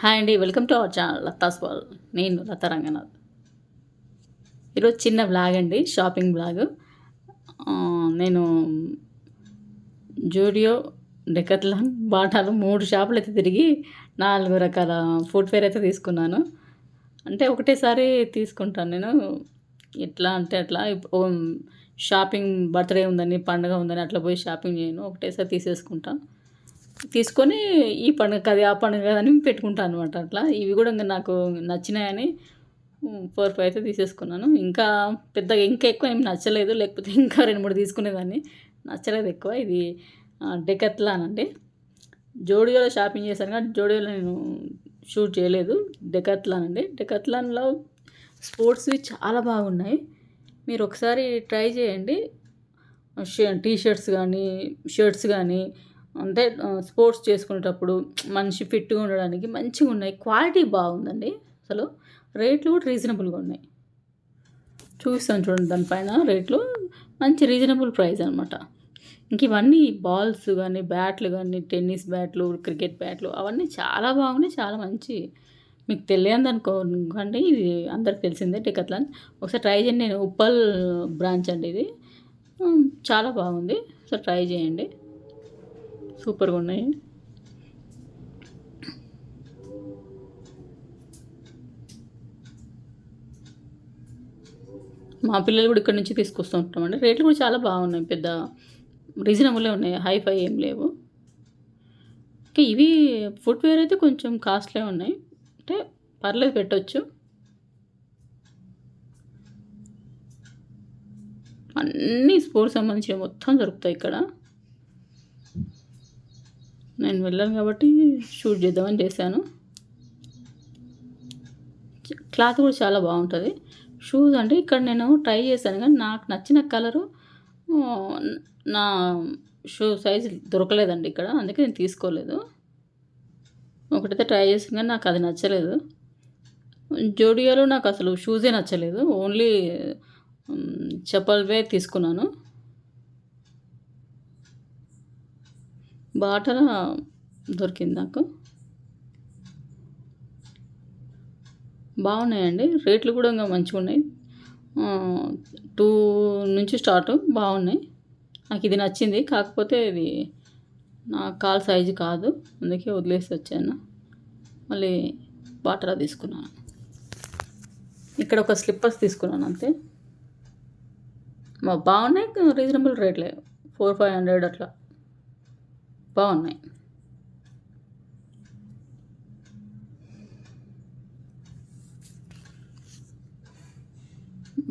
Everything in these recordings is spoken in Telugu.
హాయ్ అండి welcome to our channel Latha's wall నేను లతా రంగనాథ్. ఈరోజు చిన్న బ్లాగ్ అండి షాపింగ్ బ్లాగ్ నేను జూడియో డెకత్లాన్ బాటాలు మూడు షాపులు అయితే తిరిగి నాలుగు రకాల ఫుట్వేర్ అయితే తీసుకున్నాను. అంటే ఒకటేసారి తీసుకుంటాను నేను. ఎట్లా అంటే అట్లా ఓ షాపింగ్ బర్త్డే ఉందని పండగ ఉందని అట్లా పోయి షాపింగ్ చేయను. ఒకటేసారి తీసేసుకుంటాను తీసుకొని ఈ పండుగ అది ఆ పండుగ అని పెట్టుకుంటాను అనమాట అట్లా. ఇవి కూడా ఇంకా నాకు నచ్చినాయని ఫోర్ ఫైవ్ అయితే తీసేసుకున్నాను. ఇంకా పెద్దగా ఇంకా ఎక్కువ ఏం నచ్చలేదు. లేకపోతే ఇంకా రెండు మూడు తీసుకునేదాన్ని. నచ్చలేదు ఎక్కువ. ఇది డెకత్లాన్ అండి. జోడియోలో షాపింగ్ చేశాను కానీ జోడియోలో నేను షూట్ చేయలేదు. డెకత్లాన్ అండి. డెకత్లాన్లో స్పోర్ట్స్వి చాలా బాగున్నాయి. మీరు ఒకసారి ట్రై చేయండి. టీ షర్ట్స్ కానీ షర్ట్స్ కానీ అంటే స్పోర్ట్స్ చేసుకునేటప్పుడు మనిషి ఫిట్గా ఉండడానికి మంచిగా ఉన్నాయి. క్వాలిటీ బాగుందండి అసలు. రేట్లు కూడా రీజనబుల్గా ఉన్నాయి. చూపిస్తాను చూడండి దానిపైన రేట్లు. మంచి రీజనబుల్ ప్రైస్ అనమాట ఇంక ఇవన్నీ బాల్స్ కానీ బ్యాట్లు కానీ టెన్నిస్ బ్యాట్లు క్రికెట్ బ్యాట్లు అవన్నీ చాలా బాగున్నాయి. చాలా మంచి. మీకు తెలియదు అనుకోకండి. ఇది అందరికి తెలిసిందే టికెట్లాన్. ఒకసారి ట్రై చేయండి. నేను ఉప్పల్ బ్రాంచ్ అండి ఇది. చాలా బాగుంది. ఒకసారి ట్రై చేయండి. సూపర్గా ఉన్నాయి మా పిల్లలు కూడా ఇక్కడ నుంచి తీసుకొస్తూ ఉంటామండి రేట్లు కూడా చాలా బాగున్నాయి. పెద్ద రీజనబుల్లే ఉన్నాయి. హై ఫై ఏం లేవు. ఓకే ఇవి ఫుట్వేర్ అయితే కొంచెం కాస్ట్లీ ఉన్నాయి. అంటే పర్లేదు పెట్టవచ్చు అన్ని స్పోర్ట్స్ సంబంధించిన మొత్తం దొరుకుతాయి ఇక్కడ. నేను వెళ్ళాను కాబట్టి షూట్ చేద్దామని చేశాను. క్లాత్ కూడా చాలా బాగుంటుంది. షూస్ అంటే ఇక్కడ నేను ట్రై చేశాను కానీ నాకు నచ్చిన కలరు నా షూ సైజ్ దొరకలేదండి ఇక్కడ అందుకే నేను తీసుకోలేదు. ఒకటైతే ట్రై చేసాను కానీ నాకు అది నచ్చలేదు. జోడియోలో నాకు అసలు షూసే నచ్చలేదు. ఓన్లీ చెప్పల్వే తీసుకున్నాను. బాటల దొరికింది నాకు బాగున్నాయండి. రేట్లు కూడా ఇంకా మంచిగా ఉన్నాయి టూ నుంచి స్టార్ట్ బాగున్నాయి. నాకు ఇది నచ్చింది. కాకపోతే ఇది నా కాల్ సైజు కాదు. అందుకే వదిలేసి వచ్చాను. మళ్ళీ బాటరా తీసుకున్నాను. ఇక్కడ ఒక స్లిప్పర్స్ తీసుకున్నాను అంతే. మా బాగున్నాయి. రీజనబుల్ రేట్లే. ఫోర్ ఫైవ్ హండ్రెడ్ అట్లా. బాగున్నాయి.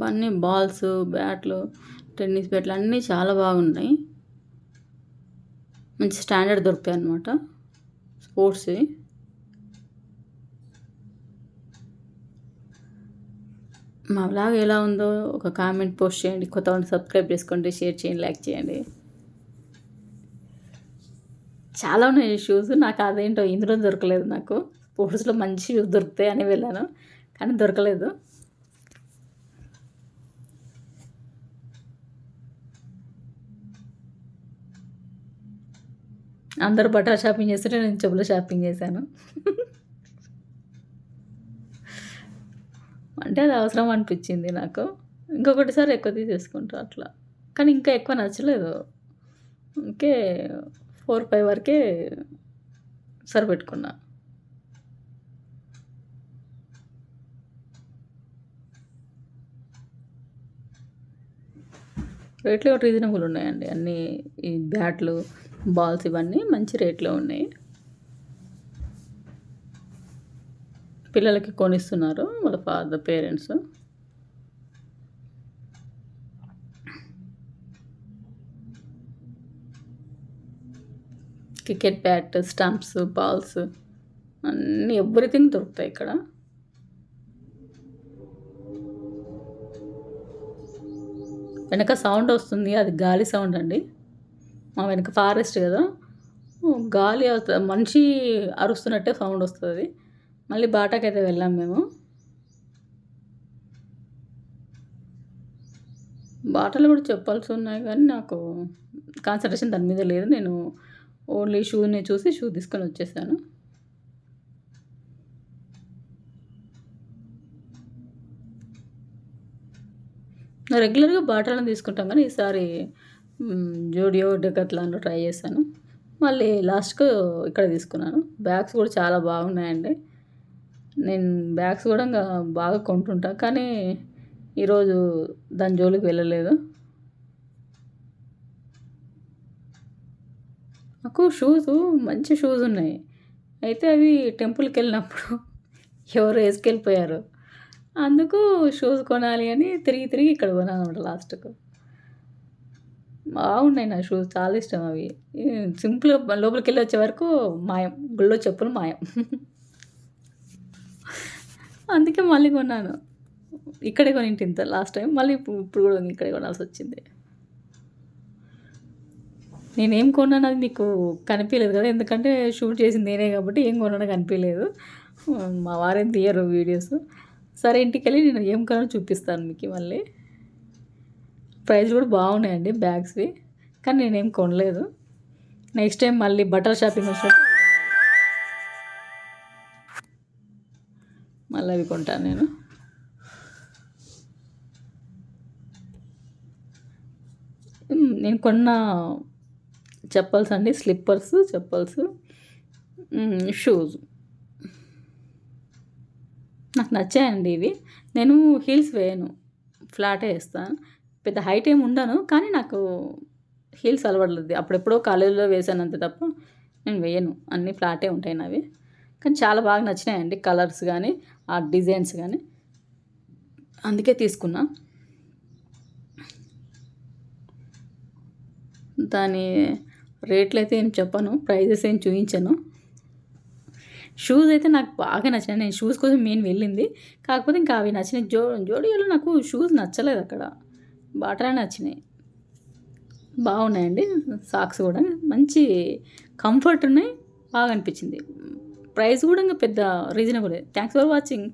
అన్నీ బాల్స్ బ్యాట్లు టెన్నిస్ బ్యాట్లు అన్నీ చాలా బాగున్నాయి. మంచి స్టాండర్డ్ దొరుకుతాయి అన్నమాట. స్పోర్ట్స్వి మా బ్లాగ్ ఎలా ఉందో ఒక కామెంట్ పోస్ట్ చేయండి. కొత్త సబ్స్క్రైబ్ చేసుకోండి షేర్ చేయండి లైక్ చేయండి. చాలా ఉన్నాయి షూస్ నాకు అదేంటో ఇందులో దొరకలేదు నాకు. స్పోర్ట్స్లో మంచి షూస్ దొరుకుతాయి అని వెళ్ళాను కానీ దొరకలేదు. అందరూ బట్టల షాపింగ్ చేస్తుంటే నేను చెప్పుల షాపింగ్ చేశాను. అంటే అది అవసరం అనిపించింది నాకు. ఇంకొకటిసారి ఎక్కువ తీసేసుకుంటా అట్లా. కానీ ఇంకా ఎక్కువ నచ్చలేదు. ఇంకే ఫోర్ ఫైవ్ వరకే సరిపెట్టుకున్నా. రేట్లు రీజనబుల్ ఉన్నాయండి. అన్నీ ఈ బ్యాట్లు బాల్స్ ఇవన్నీ మంచి రేట్లో ఉన్నాయి. పిల్లలకి కొనిస్తున్నారు. వాళ్ళ father parents. Cricket bat stumps balls అన్నీ ఎవ్రీథింగ్ దొరుకుతాయి ఇక్కడ. వెనక సౌండ్ వస్తుంది అది గాలి సౌండ్ అండి. మా వెనక ఫారెస్ట్ కదా. గాలి అవుతుంది మనిషి అరుస్తున్నట్టే సౌండ్ వస్తుంది. మళ్ళీ బాటాకైతే వెళ్ళాం మేము. బాటలు కూడా చెప్పాల్సి ఉన్నాయి కానీ నాకు కాన్సన్ట్రేషన్ దాని మీద లేదు. నేను ఓన్లీ షూని చూసి షూ తీసుకొని వచ్చేసాను. రెగ్యులర్గా బాటలను తీసుకుంటాం కానీ ఈసారి జోడియో డెకత్లాన్లో ట్రై చేశాను. మళ్ళీ లాస్ట్కు ఇక్కడ తీసుకున్నాను. బ్యాగ్స్ కూడా చాలా బాగున్నాయండి. నేను బ్యాగ్స్ కూడా బాగా కొంటుంటా. కానీ ఈరోజు దాని జోలికి వెళ్ళలేదు. నాకు షూస్ మంచి షూస్ ఉన్నాయి. అయితే అవి టెంపుల్కి వెళ్ళినప్పుడు ఎవరు వేసుకెళ్ళిపోయారు. అందుకు షూస్ కొనాలి అని తిరిగి తిరిగి ఇక్కడ కొనాను అనమాట లాస్ట్కు. బాగున్నాయి నా షూస్ చాలా ఇష్టం అవి. సింపుల్ లోపలికి వెళ్ళి వచ్చే వరకు మాయం గుళ్ళో చెప్పులు మాయం. అందుకే మళ్ళీ కొన్నాను. ఇక్కడే కొనింటి ఇంత లాస్ట్ టైం. మళ్ళీ ఇప్పుడు కూడా ఇక్కడే కొనాల్సి వచ్చింది. నేనేం కొన్నాను అది మీకు కనిపించలేదు కదా. ఎందుకంటే షూట్ చేసింది నేనే కాబట్టి ఏం కొన్నానో కనిపించలేదు. మా వారేం తీయరు వీడియోస్. సరే ఇంటికి వెళ్ళి నేను ఏం కొన్నానో చూపిస్తాను మీకు మళ్ళీ. ప్రైస్ కూడా బాగున్నాయండి బ్యాగ్స్వి కానీ నేనేం కొనలేదు. నెక్స్ట్ టైం మళ్ళీ బట్టల షాపింగ్ వచ్చినప్పుడు మళ్ళీ అవి కొంటాను నేను. నేను కొన్న చెప్పల్స్ అండి స్లిప్పర్స్ చెప్పల్స్ షూస్ నాకు నచ్చాయండి ఇవి. నేను హీల్స్ వేయను. ఫ్లాటే వేస్తాను పెద్ద హైట్ ఏమి ఉండను కానీ నాకు హీల్స్ అలవడలేదు అప్పుడెప్పుడో కాలేజీలో వేసాను అంతే తప్ప నేను వేయను. అన్నీ ఫ్లాటే ఉంటాయి నావి. కానీ చాలా బాగా నచ్చినాయండి కలర్స్ కానీ ఆ డిజైన్స్ కానీ అందుకే తీసుకున్నా. దాని రేట్లు అయితే ఏం చెప్పను ప్రైజెస్ ఏం చూపించను షూస్ అయితే నాకు బాగా నచ్చినాయి. నేను షూస్ కోసం మెయిన్ వెళ్ళింది. కాకపోతే ఇంకా అవి నచ్చినాయి. జో జోడియోలో నాకు షూస్ నచ్చలేదు అక్కడ. బాటరా నచ్చినాయి. బాగున్నాయండి. సాక్స్ కూడా. మంచి కంఫర్ట్ ఉన్నాయి. బాగా అనిపించింది. ప్రైస్ కూడా ఇంకా పెద్ద రీజనబుల్ థ్యాంక్స్ ఫర్ వాచింగ్